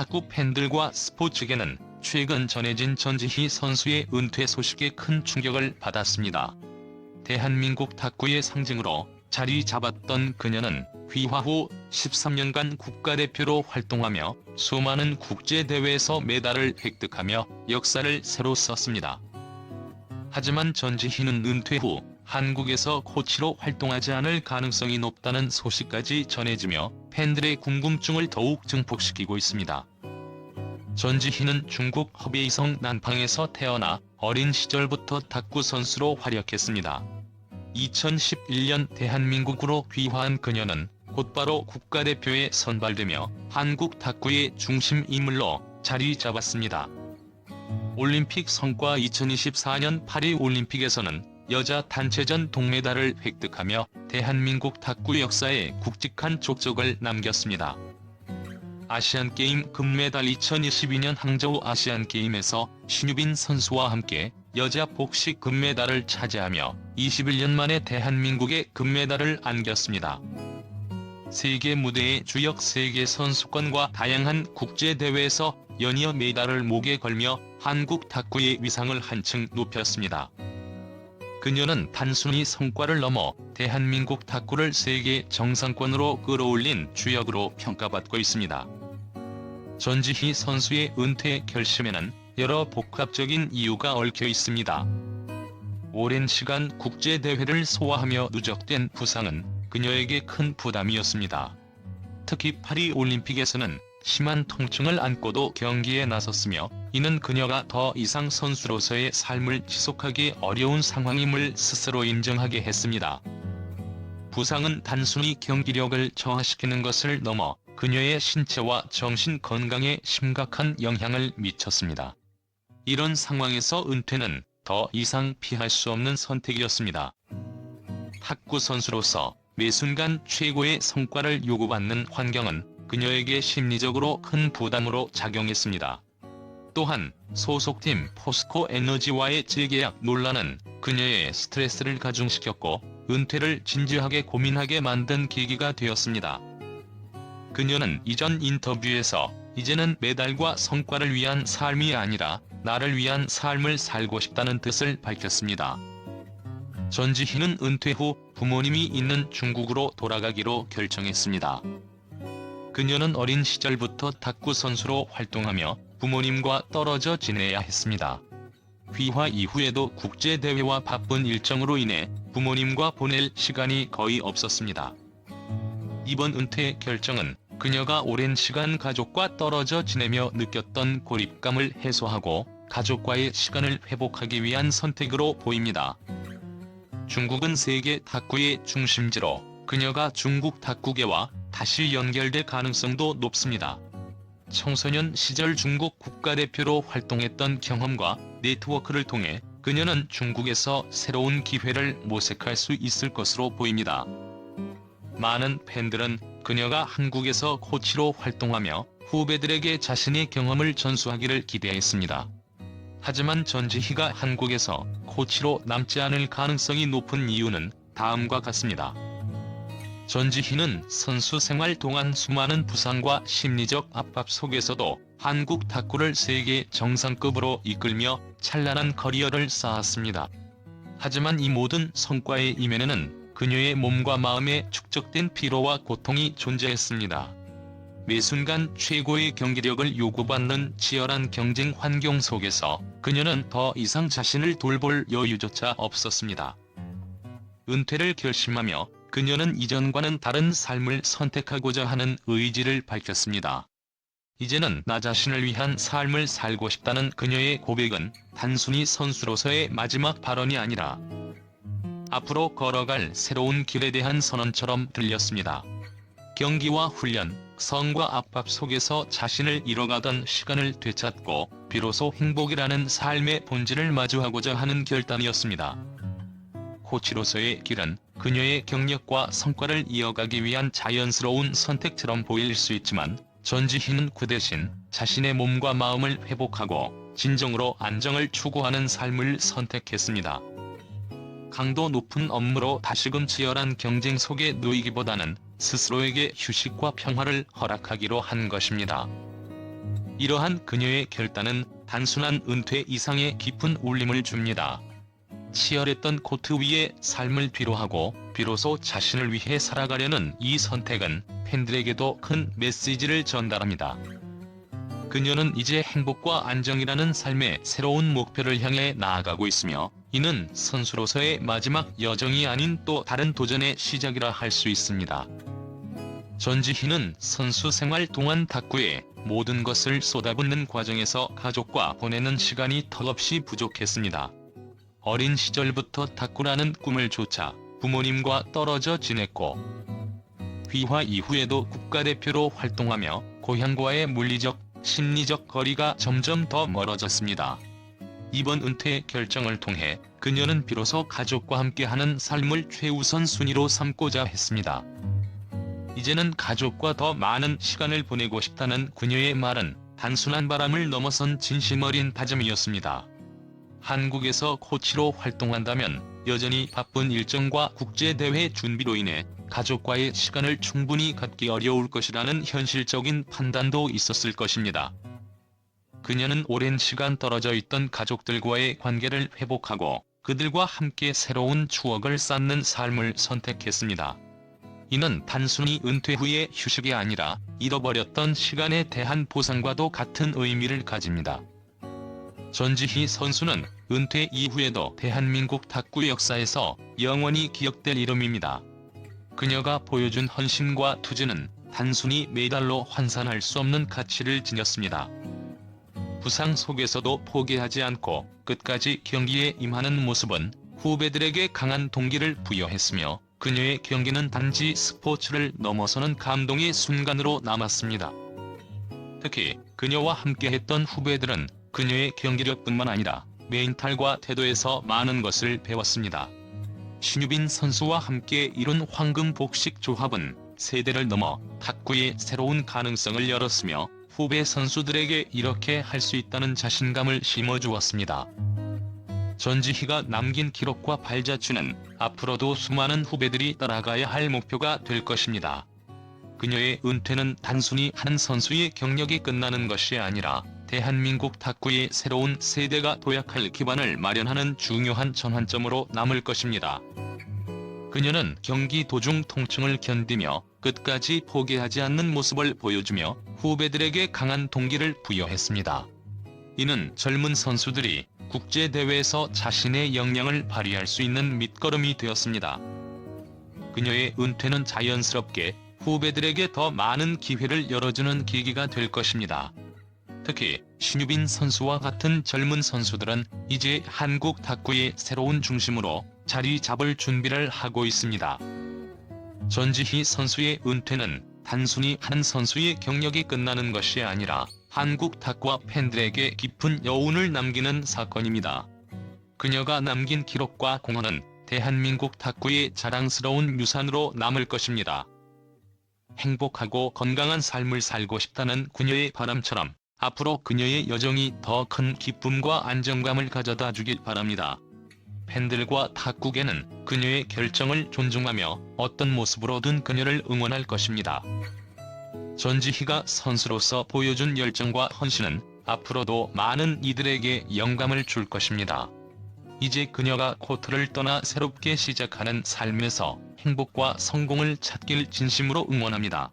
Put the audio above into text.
탁구 팬들과 스포츠계는 최근 전해진 전지희 선수의 은퇴 소식에 큰 충격을 받았습니다. 대한민국 탁구의 상징으로 자리 잡았던 그녀는 휘하 후 13년간 국가대표로 활동하며 수많은 국제대회에서 메달을 획득하며 역사를 새로 썼습니다. 하지만 전지희는 은퇴 후 한국에서 코치로 활동하지 않을 가능성이 높다는 소식까지 전해지며 팬들의 궁금증을 더욱 증폭시키고 있습니다. 전지희는 중국 허베이성 난팡에서 태어나 어린 시절부터 탁구 선수로 활약했습니다. 2011년 대한민국으로 귀화한 그녀는 곧바로 국가대표에 선발되며 한국 탁구의 중심 인물로 자리 잡았습니다. 올림픽 성과 2024년 파리 올림픽에서는 여자 단체전 동메달을 획득하며 대한민국 탁구 역사에 굵직한 족적을 남겼습니다. 아시안게임 금메달 2022년 항저우 아시안게임에서 신유빈 선수와 함께 여자 복식 금메달을 차지하며 21년 만에 대한민국의 금메달을 안겼습니다. 세계 무대의 주역 세계 선수권과 다양한 국제대회에서 연이어 메달을 목에 걸며 한국 탁구의 위상을 한층 높였습니다. 그녀는 단순히 성과를 넘어 대한민국 탁구를 세계 정상권으로 끌어올린 주역으로 평가받고 있습니다. 전지희 선수의 은퇴 결심에는 여러 복합적인 이유가 얽혀 있습니다. 오랜 시간 국제대회를 소화하며 누적된 부상은 그녀에게 큰 부담이었습니다. 특히 파리 올림픽에서는 심한 통증을 안고도 경기에 나섰으며 이는 그녀가 더 이상 선수로서의 삶을 지속하기 어려운 상황임을 스스로 인정하게 했습니다. 부상은 단순히 경기력을 저하시키는 것을 넘어 그녀의 신체와 정신 건강에 심각한 영향을 미쳤습니다. 이런 상황에서 은퇴는 더 이상 피할 수 없는 선택이었습니다. 탁구 선수로서 매 순간 최고의 성과를 요구받는 환경은 그녀에게 심리적으로 큰 부담으로 작용했습니다. 또한 소속팀 포스코 에너지와의 재계약 논란은 그녀의 스트레스를 가중시켰고 은퇴를 진지하게 고민하게 만든 계기가 되었습니다. 그녀는 이전 인터뷰에서 이제는 메달과 성과를 위한 삶이 아니라 나를 위한 삶을 살고 싶다는 뜻을 밝혔습니다. 전지희는 은퇴 후 부모님이 있는 중국으로 돌아가기로 결정했습니다. 그녀는 어린 시절부터 탁구 선수로 활동하며 부모님과 떨어져 지내야 했습니다. 휘화 이후에도 국제대회와 바쁜 일정으로 인해 부모님과 보낼 시간이 거의 없었습니다. 이번 은퇴 결정은 그녀가 오랜 시간 가족과 떨어져 지내며 느꼈던 고립감을 해소하고 가족과의 시간을 회복하기 위한 선택으로 보입니다. 중국은 세계 탁구의 중심지로 그녀가 중국 탁구계와 다시 연결될 가능성도 높습니다. 청소년 시절 중국 국가대표로 활동했던 경험과 네트워크를 통해 그녀는 중국에서 새로운 기회를 모색할 수 있을 것으로 보입니다. 많은 팬들은 그녀가 한국에서 코치로 활동하며 후배들에게 자신의 경험을 전수하기를 기대했습니다. 하지만 전지희가 한국에서 코치로 남지 않을 가능성이 높은 이유는 다음과 같습니다. 전지희는 선수 생활 동안 수많은 부상과 심리적 압박 속에서도 한국 탁구를 세계 정상급으로 이끌며 찬란한 커리어를 쌓았습니다. 하지만 이 모든 성과의 이면에는 그녀의 몸과 마음에 축적된 피로와 고통이 존재했습니다. 매 순간 최고의 경기력을 요구받는 치열한 경쟁 환경 속에서 그녀는 더 이상 자신을 돌볼 여유조차 없었습니다. 은퇴를 결심하며 그녀는 이전과는 다른 삶을 선택하고자 하는 의지를 밝혔습니다. 이제는 나 자신을 위한 삶을 살고 싶다는 그녀의 고백은 단순히 선수로서의 마지막 발언이 아니라 앞으로 걸어갈 새로운 길에 대한 선언처럼 들렸습니다. 경기와 훈련, 성과 압박 속에서 자신을 잃어가던 시간을 되찾고 비로소 행복이라는 삶의 본질을 마주하고자 하는 결단이었습니다. 코치로서의 길은 그녀의 경력과 성과를 이어가기 위한 자연스러운 선택처럼 보일 수 있지만 전지희는 그 대신 자신의 몸과 마음을 회복하고 진정으로 안정을 추구하는 삶을 선택했습니다. 강도 높은 업무로 다시금 치열한 경쟁 속에 놓이기보다는 스스로에게 휴식과 평화를 허락하기로 한 것입니다. 이러한 그녀의 결단은 단순한 은퇴 이상의 깊은 울림을 줍니다. 치열했던 코트 위에 삶을 뒤로하고 비로소 자신을 위해 살아가려는 이 선택은 팬들에게도 큰 메시지를 전달합니다. 그녀는 이제 행복과 안정이라는 삶의 새로운 목표를 향해 나아가고 있으며 이는 선수로서의 마지막 여정이 아닌 또 다른 도전의 시작이라 할 수 있습니다. 전지희는 선수 생활 동안 탁구에 모든 것을 쏟아붓는 과정에서 가족과 보내는 시간이 턱없이 부족했습니다. 어린 시절부터 탁구라는 꿈을 쫓아 부모님과 떨어져 지냈고 귀화 이후에도 국가대표로 활동하며 고향과의 물리적, 심리적 거리가 점점 더 멀어졌습니다. 이번 은퇴 결정을 통해 그녀는 비로소 가족과 함께하는 삶을 최우선 순위로 삼고자 했습니다. 이제는 가족과 더 많은 시간을 보내고 싶다는 그녀의 말은 단순한 바람을 넘어선 진심 어린 다짐이었습니다. 한국에서 코치로 활동한다면 여전히 바쁜 일정과 국제대회 준비로 인해 가족과의 시간을 충분히 갖기 어려울 것이라는 현실적인 판단도 있었을 것입니다. 그녀는 오랜 시간 떨어져 있던 가족들과의 관계를 회복하고 그들과 함께 새로운 추억을 쌓는 삶을 선택했습니다. 이는 단순히 은퇴 후의 휴식이 아니라 잃어버렸던 시간에 대한 보상과도 같은 의미를 가집니다. 전지희 선수는 은퇴 이후에도 대한민국 탁구 역사에서 영원히 기억될 이름입니다. 그녀가 보여준 헌신과 투지는 단순히 메달로 환산할 수 없는 가치를 지녔습니다. 부상 속에서도 포기하지 않고 끝까지 경기에 임하는 모습은 후배들에게 강한 동기를 부여했으며 그녀의 경기는 단지 스포츠를 넘어서는 감동의 순간으로 남았습니다. 특히 그녀와 함께했던 후배들은 그녀의 경기력뿐만 아니라 멘탈과 태도에서 많은 것을 배웠습니다. 신유빈 선수와 함께 이룬 황금 복식 조합은 세대를 넘어 탁구의 새로운 가능성을 열었으며 후배 선수들에게 이렇게 할 수 있다는 자신감을 심어주었습니다. 전지희가 남긴 기록과 발자취는 앞으로도 수많은 후배들이 따라가야 할 목표가 될 것입니다. 그녀의 은퇴는 단순히 한 선수의 경력이 끝나는 것이 아니라 대한민국 탁구의 새로운 세대가 도약할 기반을 마련하는 중요한 전환점으로 남을 것입니다. 그녀는 경기 도중 통증을 견디며 끝까지 포기하지 않는 모습을 보여주며 후배들에게 강한 동기를 부여했습니다. 이는 젊은 선수들이 국제대회에서 자신의 역량을 발휘할 수 있는 밑거름이 되었습니다. 그녀의 은퇴는 자연스럽게 후배들에게 더 많은 기회를 열어주는 계기가 될 것입니다. 특히 신유빈 선수와 같은 젊은 선수들은 이제 한국 탁구의 새로운 중심으로 자리 잡을 준비를 하고 있습니다. 전지희 선수의 은퇴는 단순히 한 선수의 경력이 끝나는 것이 아니라 한국 탁구와 팬들에게 깊은 여운을 남기는 사건입니다. 그녀가 남긴 기록과 공헌은 대한민국 탁구의 자랑스러운 유산으로 남을 것입니다. 행복하고 건강한 삶을 살고 싶다는 그녀의 바람처럼 앞으로 그녀의 여정이 더 큰 기쁨과 안정감을 가져다 주길 바랍니다. 팬들과 탁구계는 그녀의 결정을 존중하며 어떤 모습으로든 그녀를 응원할 것입니다. 전지희가 선수로서 보여준 열정과 헌신은 앞으로도 많은 이들에게 영감을 줄 것입니다. 이제 그녀가 코트를 떠나 새롭게 시작하는 삶에서 행복과 성공을 찾길 진심으로 응원합니다.